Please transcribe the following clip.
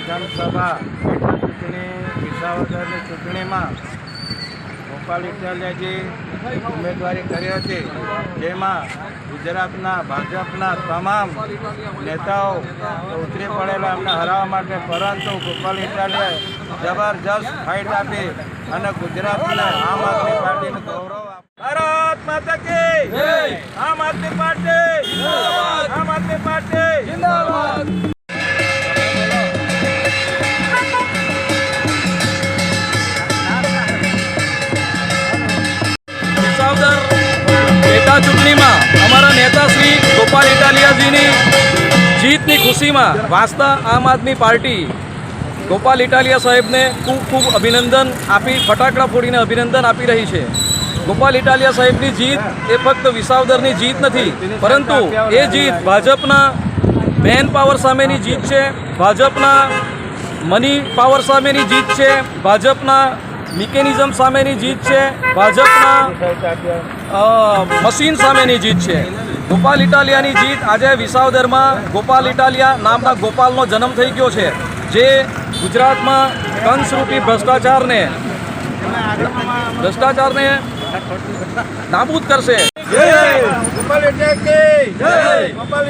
વિધાનસભા ચૂંટણી વિસાવદરની ચૂંટણીમાં ગોપાલ ઇટાલિયાજી ઉમેદવારી કરી હતી. જેમાં ગુજરાતના, ભાજપના તમામ નેતાઓ ઉતરી પડેલા એમને હરાવવા માટે, પરંતુ ગોપાલ ઇટાલિયાએ જબરજસ્ત ફાઇટ આપી અને ગુજરાતને આમ આદમી પાર્ટીનું ગૌરવ ભારત માતા કે આમ આદમી પાર્ટી! આમ આદમી પાર્ટી! પેટા ચૂંટણીમાં અમારા નેતા શ્રી ગોપાલ ઇટાલિયાજીની જીતની ખુશીમાં વાંચતા આમ આદમી પાર્ટી ગોપાલ ઇટાલિયા સાહેબને ખૂબ ખૂબ અભિનંદન આપી, ફટાકડા ફોડીને અભિનંદન આપી રહી છે. ગોપાલ ઇટાલિયા સાહેબની જીત એ ફક્ત વિસાવદરની જીત નથી, પરંતુ એ જીત ભાજપના મેન પાવર સામેની જીત છે, ભાજપના મની પાવર સામેની જીત છે, ભાજપના મિકેનિઝમ સામેની જીત છે. ભાજપના મશીન સામેની જીત છે. ગોપાલ ઇટાલિયાની જીત આજે વિસાવદરમાં ગોપાલ ઇટાલિયા નામના ગોપાલનો જન્મ થઈ ગયો છે. જે ગુજરાતમાં કંસરૂપી ભ્રષ્ટાચારને ભ્રષ્ટાચારને નાબૂદ કરશે. ગોપાલ